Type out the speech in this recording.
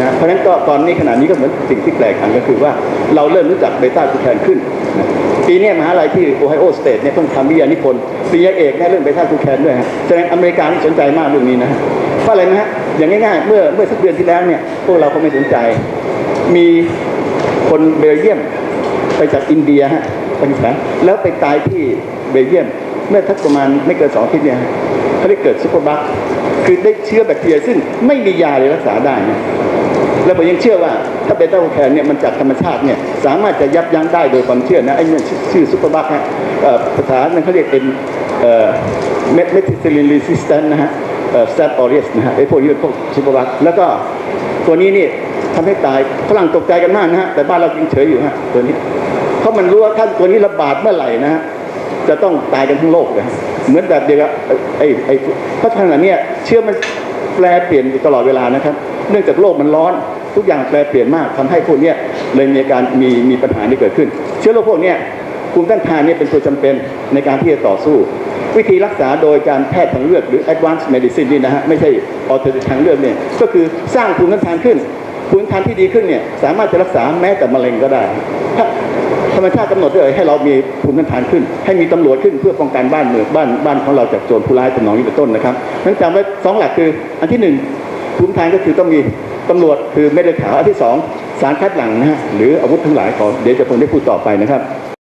นะเพราะฉะนั้นก็ตอนนี้ขณะนี้ก็เหมือนสิ่งที่แปลกอันก็คือว่าเราเริ่มรู้จักเบต้ากูแคนขึ้นนะปีนี้มหาลัยที่โอไฮโอสเตทเนี่ยเพิ่งทำวิทยานิพนธ์ปริญญาเอกเนี่ยเรื่องเบต้ากูแคนด้วยฮะแสดงอเมริกานี่สนใจมากเรื่องนี้นะเพราะอะไรนะฮะอย่างง่ายๆเมื่อเมื่อสักเดือนที่แล้วเนี่ยพวกเราก็ไม่สนใจ มีคนเบลเยียมไปจากอินเดียฮะปากีสถานแล้วไปตายที่เบลเยียม เมื่อทักประมาณไม่เกินสองอาทิตย์เนี่ยเขาได้เกิดซุปเปอร์บัคคือได้เชื้อแบคทีเรียซึ่งไม่มียาเลยรักษาได้นะ แล้วผมยังเชื่อว่า ถ้าเบต้าแคนเนี่ยมันจากธรรมชาติเนี่ยสามารถจะยับยั้งได้โดยความเชื่อนะไอ้เนี่ยชื่อซุปเปอร์บัคฮะภาษานั้นเขาเรียกเป็นเอ่อเมทเมทิซิลินรีสิสแตนนะฮะเอ่อสแตตออเรียสนะฮะไอ้พวกนี้เป็นพวกซุปเปอร์บัคแล้วก็ตัวนี้นี่ทำให้ตายฝรั่งตกใจกันมากนะฮะแต่บ้านเรายังเฉยอยู่ฮะตัวนี้เพราะมันรู้ว่าถ้าตัวนี้ระบาดเมื่อไหร่นะฮะจะต้องตายกันทั้งโลกเลยเหมือนแบบเดียวกับไอ้ไอ้เพราะฉะนั้นเนี่ยเชื้อมันแปลเปลี่ยนตลอดเวลานะครับ เนื่องจากโลกมันร้อน ทุกอย่างแปลเปลี่ยนมากทำให้พวกนี้เลยมีการมีมีปัญหาที่เกิดขึ้น เชื้อโรคพวกนี้ภูมิต้านทานเนี่ยเป็นตัวจำเป็นในการที่จะต่อสู้ วิธีรักษาโดยการแพทย์ทางเลือกหรือ advanced medicine นี่นะฮะไม่ใช่ alternative ทางเลือกเนี่ยก็คือสร้างภูมิต้านทานขึ้นภูมิต้านทานที่ดีขึ้นเนี่ยสามารถจะรักษาแม้แต่มะเร็งก็ได้ถ้าธรรมชาติกำหนดด้วยให้เรามีภูมิต้านทานขึ้น ให้มีตำรวจขึ้นเพื่อป้องกันบ้านเมืองบ้านบ้านของเราจากโจรผู้ร้ายเป็นหนองนี้เป็นต้นนะครับนั้นจำไว้สองหลักคืออันที่หนึ่ง ภูมิต้านก็คือต้องมีตำรวจคือไม็ดเลือดขาวอันที่สองสารคัดหลังนะฮะหรืออาวุธทั้งหลายขอเดี๋ยวจะคงได้พูดต่อไปนะครับ